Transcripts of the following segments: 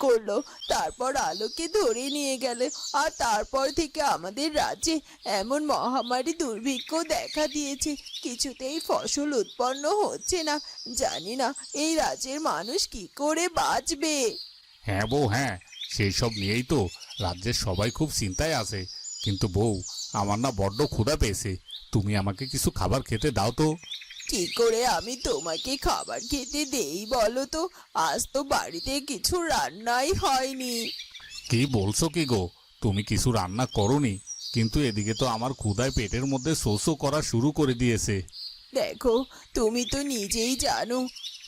করল। তারপর আলোকে ধরে নিয়ে গেল। আর তারপর থেকে আমাদের রাজ্যে এমন মহামারী দুর্ভিক্ষ দেখা দিয়েছে। কিছুতেই ফসল উৎপন্ন হচ্ছে না। জানি না এই রাজ্যের মানুষ কি করে বাঁচবে। হ্যাঁ বউ হ্যাঁ সেই সব নিয়েই তো রাজ্যের সবাই খুব চিন্তায় আছে। কিন্তু বউ, আমার না বড্ড ক্ষুধা পেয়েছে। তুমি আমাকে কিছু খাবার খেতে দাও তো। কি করে আমি তোমাকে খাবার খেতে দেই বলো তো? আজ তো বাড়িতে কিছু রান্নাই হয়নি। কি বলছো কি গো? তুমি কিছু রান্না করনি কিন্তু এদিকে তো আমার ক্ষুধায় পেটের মধ্যে শোষও করা শুরু করে দিয়েছে। দেখো তুমি তো নিজেই জানো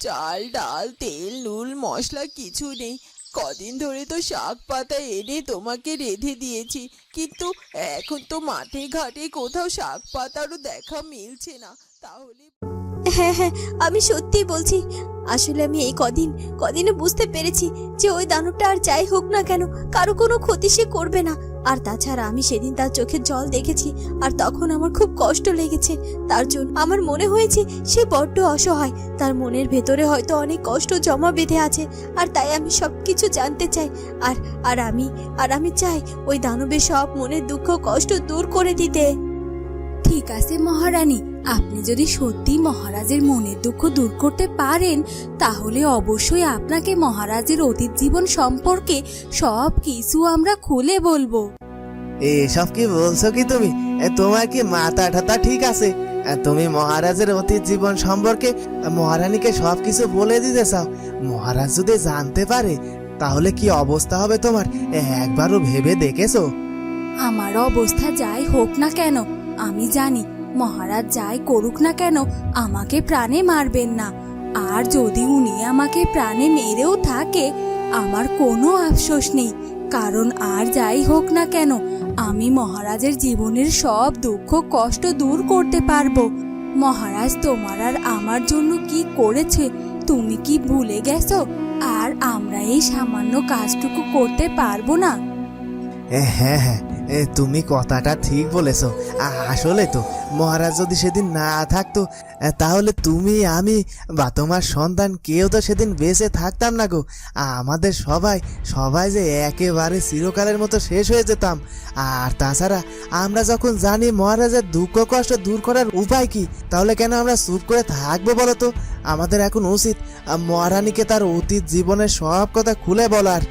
চাল ডাল তেল নুন মশলা কিছু নেই। কদিন ধরে তো শাক পাতা এনে তোমাকে রেঁধে দিয়েছি কিন্তু এখন তো মাঠে ঘাটে কোথাও শাক পাতারও দেখা মিলছে না। তাহলে হ্যাঁ হ্যাঁ আমি সত্যিই বলছি আসলে আমি এই কদিন কদিনে বুঝতে পেরেছি যে ওই দানবটা আর যাই হোক না কেন কারও কোনো ক্ষতি সে করবে না। আর তাছাড়া আমি সেদিন তার চোখের জল দেখেছি আর তখন আমার খুব কষ্ট লেগেছে। তার জন্য আমার মনে হয়েছে সে বড্ড অসহায়। তার মনের ভেতরে হয়তো অনেক কষ্ট জমা বেঁধে আছে আর তাই আমি সব কিছু জানতে চাই। আর আর আমি আর আমি চাই ওই দানবের সব মনের দুঃখ কষ্ট দূর করে দিতে। ঠিক আছে মহারানী আপনি যদি সত্যি মহারাজের মনের দুঃখ দূর করতে পারেন তাহলে অবশ্যই আপনাকে মহারাজের অতীত জীবন সম্পর্কে সব কিছু আমরা খুলে বলব। এসব কি বলছো কি তুমি? এ, তোমার কি মাথা ঠাতা ঠিক আছে? তুমি মহারাজের অতীত জীবন সম্পর্কে মহারানীকে সব কিছু বলে দিতে চাও। মহারাজ যদি জানতে পারে তাহলে কি অবস্থা হবে তোমার? একবারও ভেবে দেখেছ? আমার অবস্থা যাই হোক না কেন আমি জানি মহারাজ যাই করুক না কেন, আমাকে প্রাণে মারবেন না। আর যদি উনি আমাকে প্রাণে মেরেও থাকে, আমার কোনো আফসোস নেই। কারণ আর যাই হোক না কেন, আমি মহারাজের জীবনের সব দুঃখ, কষ্ট দূর করতে পারব। মহারাজ, তোমার আর আমার জন্য কি করেছে? তুমি কি ভুলে গেছো? আর আমরা এই সামান্য কাজটুকু করতে পারব না? হ্যাঁ হ্যাঁ তুমি কথাটা ঠিক বলেছ। আসলে তো, মহারাজ যদি সেদিন না থাকতো তাহলে তুমি, আমি বা তোমার সন্তান কেউ তো সেদিন বেঁচে থাকতাম না গো। আমাদের সবাই সবাই যে একেবারে চিরকালের মতো শেষ হয়ে যেতাম। আর তাছাড়া আমরা যখন জানি মহারাজের দুঃখ কষ্ট দূর করার উপায় কি, তাহলে কেন আমরা চুপ করে থাকব বলো তো? আমাদের এখন উচিত মহারানীকে তার অতীত জীবনের সব কথা খুলে বলার।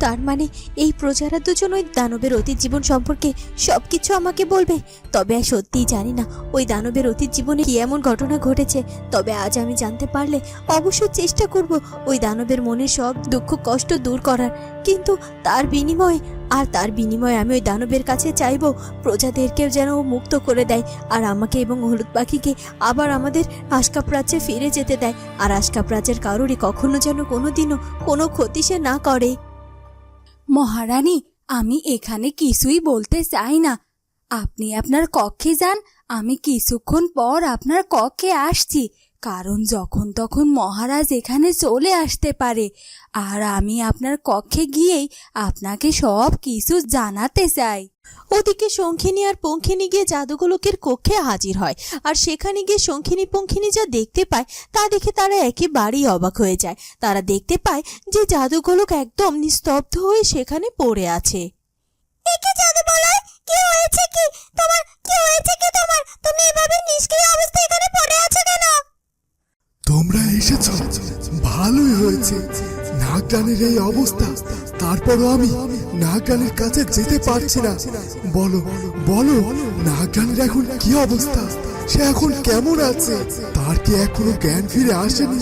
তার মানে এই প্রজারা দুজন ওই দানবের অতীত জীবন সম্পর্কে সবকিছু আমাকে বলবে। তবে সত্যিই জানি না, ওই দানবের অতীত জীবনে কি এমন ঘটনা ঘটেছে। তবে আজ আমি জানতে পারলে অবশ্যই চেষ্টা করব ওই দানবের মনে সব দুঃখ কষ্ট দূর করার। কিন্তু তার বিনিময়ে, আর তার বিনিময়ে আমি ওই দানবের কাছে চাইব, প্রজাদেরকেও যেন ও মুক্ত করে দেয়, আর আমাকে এবং হলুদ পাখিকে আবার আমাদের আশকাপ ফিরে যেতে দেয়। আর আশকাপ রাজ্যের কারোরই কখনো যেন কোনোদিনও কোনো ক্ষতি সে না করে। মহারানী, আমি এখানে কিছুই বলতে চাই না। আপনি আপনার কক্ষে যান, আমি কিছুক্ষণ পর আপনার কক্ষে আসছি, কারণ যখন তখন মহারাজ এখানে চলে আসতে পারে। আর আমি আপনার কক্ষে গিয়েই আপনাকে সব কিছু জানাতে চাই। ওদিকে শঙ্খিনী আর পঙ্খিনী গিয়ে জাদুগোলকের কক্ষে হাজির হয়। আর সেখানে গিয়ে শঙ্খিনী পঙ্খিনী যা দেখতে পায় তা দেখে তারা একেবারেই অবাক হয়ে যায়। তারা দেখতে পায় যে জাদুগোলক একদম নিস্তব্ধ হয়ে সেখানে পড়ে আছে। একে জাদু বলায় কি হয়েছে কি? তোমার কি হয়েছে কি তোমার? তুমি এভাবে নিষ্ক্রিয় অবস্থায় এখানে পড়ে আছো কেন? তোমরা এসেছ। ভালোই হয়েছে। নাগরানের এই অবস্থা তারপরও আমি নাগরানের কাছে যেতে পারছি না। বলো বলো, নাগরানির এখন কি অবস্থা? সে এখন কেমন আছে? তার কি এখনও জ্ঞান ফিরে আসেনি?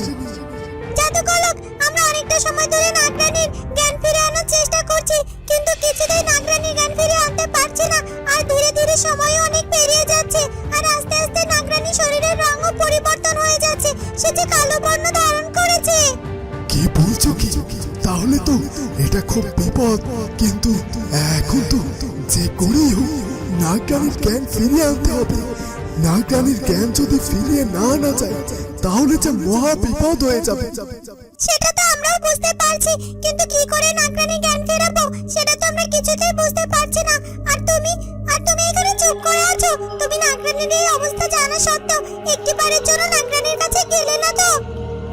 জাদুকলক, আমরা অনেকটা সময় ধরে নাগরানির জ্ঞান ফিরে আনার চেষ্টা করছি, কিন্তু কিছুতেই নাগরানির জ্ঞান ফিরে আনতে পারছি না। আর ধীরে ধীরে সময়ও নাগরানির জ্ঞান ফিরিয়ে আনতে হবে। নাগরানির জ্ঞান যদি ফিরিয়ে না আনা যায় তাহলে যে মহা বিপদ হয়ে যাবে। সেটা তো আমরাও বুঝতে পারছি কিন্তু কি করে নাগরানির জ্ঞান ফেরাবো? সেটা তো আমরা কিছুতেই বুঝতে পারছি না। আর তুমি? আর তুমি এখানে চুপ করে আছো? তুমি নাগরানির এই অবস্থা জানা সত্ত্বেও একটিবারের জন্য নাগরানির কাছে গেলে না তো?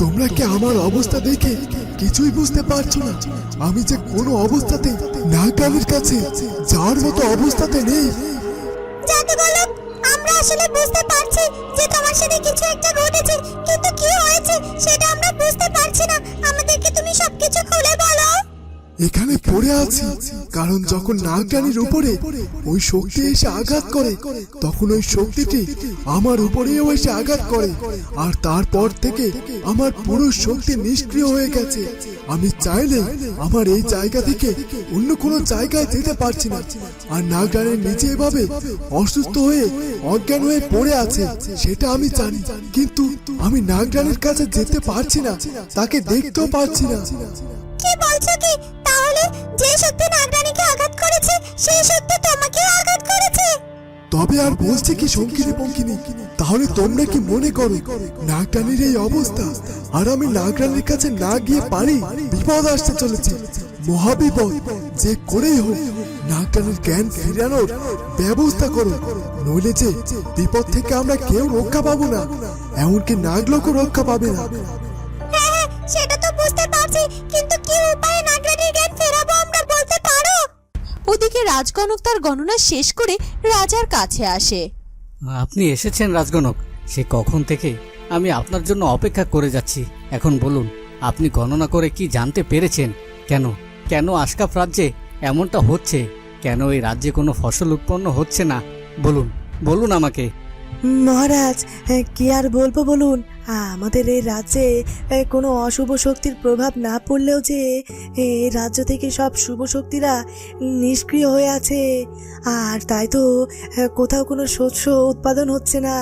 তোমরা কি আমার অবস্থা দেখে কিছুই বুঝতে পারছ না? আমি যে কোনো অবস্থাতে নাগরানীর কাছে যাওয়ার মতো অবস্থাতে নেই। আসলে বুঝতে পারছি যে তোমার সাথে কিছু একটা ঘটেছে, কিন্তু কি হয়েছে সেটা আমরা বুঝতে পারছি না। আমাদেরকে তুমি সবকিছু খুলে বলো। এখানে পড়ে আছি। কারণ যখন নাগরানীর উপরে ওই শক্তি এসে আঘাত করে, তখন ওই শক্তিটি আমার উপরেও এসে আঘাত করে। আর তারপর থেকে আমার পুরো শক্তি নিষ্ক্রিয় হয়ে গেছে। আমি চাইলে আমার এই জায়গা থেকে অন্য কোনো জায়গায় যেতে পারছি না। আর নাগরানীর নিচে এভাবে অসুস্থ হয়ে অজ্ঞান হয়ে পড়ে আছে, সেটা আমি জানি। কিন্তু আমি নাগরানীর কাছে যেতে পারছি না, তাকে দেখতেও পারছি না। কি বলছো কি? তাহলে যে শক্তি নাগরানীকে আঘাত করেছে সেই শক্তি তোমাকেও আঘাত করেছে। তবে আর বলছে কি শঙ্কিনী পঙ্কিনী তাহলে তোমরা কি মনে করো নাগরানীর এই অবস্থা? আর আমি নাগরানীর কাছে না গিয়ে পারি বিপদ আসতে চলেছে। মহাবিপদ যে করেই হোক নাগরানীর জ্ঞান ফিরানোর ব্যবস্থা করো। নইলে যে বিপদ থেকে আমরা কেউ রক্ষা পাবো না এমনকি নাগলোকও রক্ষা পাবে না। হ্যাঁ হ্যাঁ সেটা রাজগণক তার গণনা শেষ করে রাজার কাছে আসে। আপনি এসেছেন রাজগণক সে কখন থেকে? আমি আপনার জন্য অপেক্ষা করে যাচ্ছি। এখন বলুন, আপনি গণনা করে কি জানতে পেরেছেন? কেন? কেন আশকাফ রাজ্যে এমনটা হচ্ছে? কেন এই রাজ্যে কোনো ফসল উৎপন্ন হচ্ছে না? বলুন বলুন আমাকে। মহারাজ কি আর বলব বলুন? আমাদের এই রাজ্যে কোনো অশুভ শক্তির প্রভাব না পড়লেও যে এই রাজ্য থেকে সব শুভ শক্তিরা নিষ্ক্রিয় হয়ে আছে। আর তাই তো কোথাও কোনো শস্য উৎপাদন হচ্ছে না।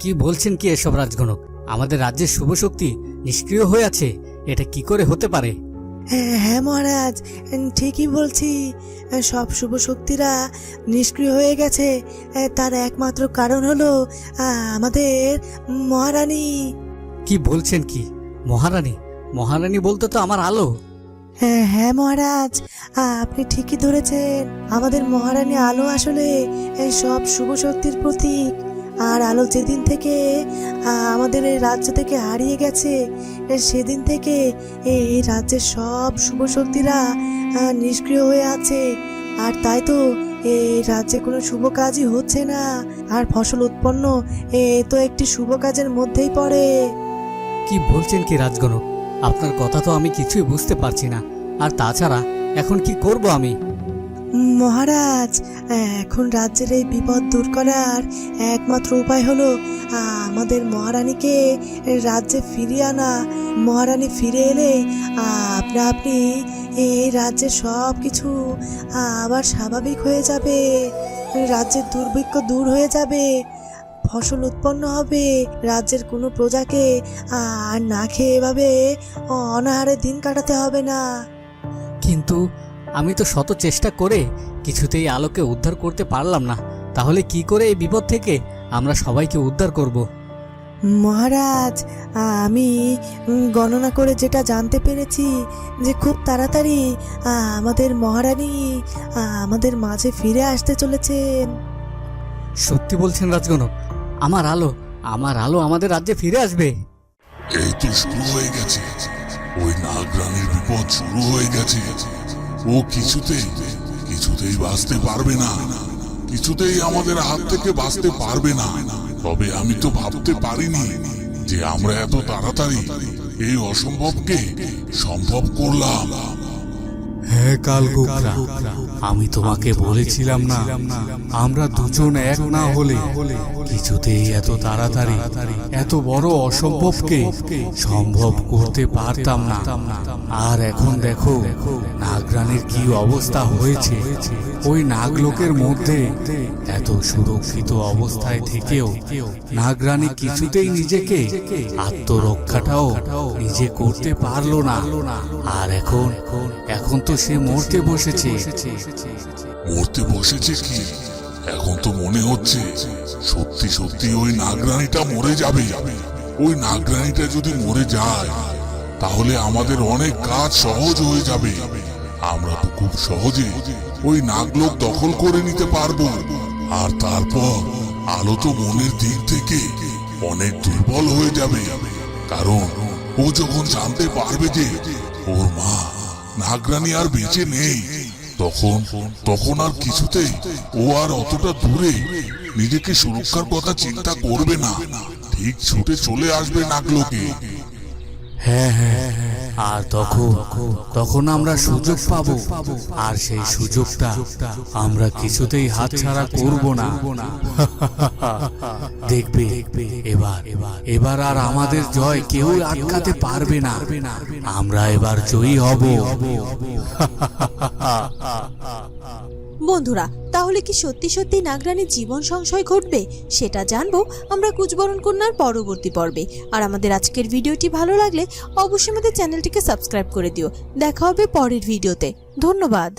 কি বলছেন কি এসব রাজগণক আমাদের রাজ্যের শুভ শক্তি নিষ্ক্রিয় হয়ে আছে, এটা কি করে হতে পারে? হ্যাঁ হ্যাঁ মহারাজ ঠিকই বলছি। সব শুভ শক্তিরা নিষ্ক্রিয় হয়ে গেছে। তার একমাত্র কারণ হলো আমাদের মহারানী। কি বলছেন কি? মহারানী? মহারানী বলতে তো আমার আলো। হ্যাঁ হ্যাঁ মহারাজ আপনি ঠিকই ধরেছেন। আমাদের মহারানী আলো আসলে সব শুভ শক্তির প্রতীক। আর আলো যেদিন থেকে আমাদের এই রাজ্য থেকে হারিয়ে গেছে। সেদিন থেকে এই রাজ্যের সব শুভ শক্তিরা নিষ্ক্রিয় হয়ে আছে। আর তাই তো এই রাজ্যে কোনো শুভ কাজই হচ্ছে না। আর ফসল উৎপন্ন, এ, তো একটি শুভ কাজের মধ্যেই পড়ে। কি বলছেন কি রাজগণক? আপনার কথা তো আমি কিছুই বুঝতে পারছি না। আর তাছাড়া এখন কি করব আমি? মহারাজ, এখন রাজ্যের এই বিপদ দূর করার একমাত্র উপায় হলো আমাদের মহারানীকে রাজ্যে ফিরিয়ে আনা। মহারানী ফিরে এলে আপনা আপনি এই রাজ্যের সব কিছু আবার স্বাভাবিক হয়ে যাবে। রাজ্যের দুর্ভিক্ষ দূর হয়ে যাবে। ফসল উৎপন্ন হবে। রাজ্যের কোনো প্রজাকে আর না খেয়ে এভাবে অনাহারে দিন কাটাতে হবে না। কিন্তু আমি তো শত চেষ্টা করে কিছুতেই আলোকে উদ্ধার করতে পারলাম না। তাহলে কি করে এই বিপদ থেকে আমরা সবাইকে উদ্ধার করব? মহারাজ আমি গণনা করে যেটা জানতে পেরেছি যে খুব তাড়াতাড়ি আমাদের মহারানী আমাদের মাঝে ফিরে আসতে চলেছেন। সত্যি বলছেন রাজগণক আমার আলো আমার আলো আমাদের রাজ্যে ফিরে আসবে। এই তো শুরু হয়ে গেছে। ওই নাগরানীর বিপদ শুরু হয়ে গেছে। ও কিছুতেই কিছুতেই বাঁচতে পারবে না। কিছুতেই আমাদের হাত থেকে বাঁচতে পারবে না। তবে আমি তো ভাবতে পারিনি যে আমরা এত তাড়াতাড়ি এই অসম্ভবকে সম্ভব করলাম। হ্যাঁ কালকুকরা আমি তোমাকে বলেছিলাম না আমরা দুজন এক না হলে কিছুতেই এত তাড়াতাড়ি এত বড় অসম্ভবকে সম্ভব করতে পারতাম না। আর এখন দেখো নাগরানের কি অবস্থা হয়েছে। ওই নাগলোকের মধ্যে এত সুরক্ষিত অবস্থায় থেকেও নাগরানী কিছুতেই নিজেকে আত্মরক্ষাটাও নিজে করতে পারল না। আর এখন এখন তো সে মরতে বসেছে। মরতে বসেছে কি? এখন তো মনে হচ্ছে সত্যি সত্যি ওই নাগরানীটা মরে যাবে। ওই নাগরানীটা যদি মরে যায়, তাহলে আমাদের অনেক কাজ সহজ হয়ে যাবে। আমরা তো খুব সহজে ওই নাগলোক দখল করে নিতে পারব। আর তারপর আলো তো মনের দিক থেকে অনেক দুর্বল হয়ে যাবে। কারণ ও যখন জানতে পারবে যে ওর মা নাগরানি আর বেঁচে নেই, তখন তখন আর কিছুতেই ও আর অতটা দূরে নিজেকে সুরক্ষার কথা চিন্তা করবে না। ঠিক ছুটে চলে আসবে নাগলোকে। হ্যাঁ হ্যাঁ হ্যাঁ। আর তখন তখন আমরা সুযোগ পাব। আর সেই সুযোগটা আমরা কিছুতেই হাতছাড়া করব না। দেখবে, এবার এবার আর আমাদের জয় কেউ আটকাতে পারবে না। আমরা এবার জয়ী হব। বন্ধুরা, তাহলে কি সত্যি সত্যি নাগরানীর জীবন সংশয় ঘটবে? সেটা জানব আমরা কুচবরণ কন্যার পরবর্তী পর্বে। আর আমাদের আজকের ভিডিওটি ভালো লাগলে অবশ্যই আমাদের চ্যানেলটিকে সাবস্ক্রাইব করে দিও। দেখা হবে পরের ভিডিওতে। ধন্যবাদ।